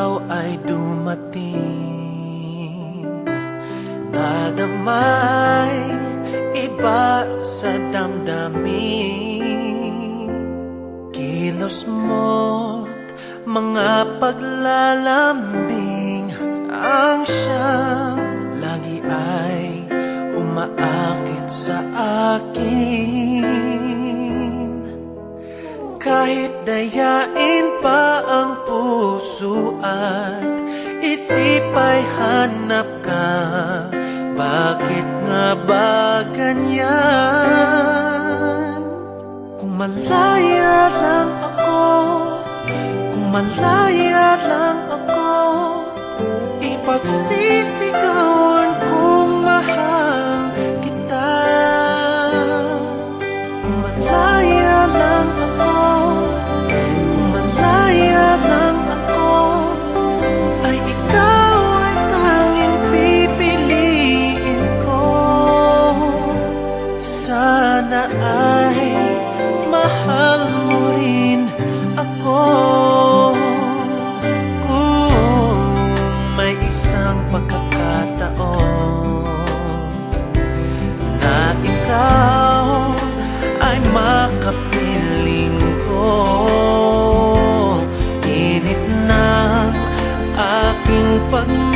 ikaw ay dumating. Nadamay iba sa damdamin. Kilos mo't mga paglalambing Ang siyang lagi ay umaakit sa akin. Kahit dayain pa ang puso at isip ay hanap ka Bakit nga ba ganyan? Kung malaya lang ako Kung malaya lang ako Ipagsisigaw may isang pagkakataon Na ikaw ay makapiling ko. Init ng aking pagmamahal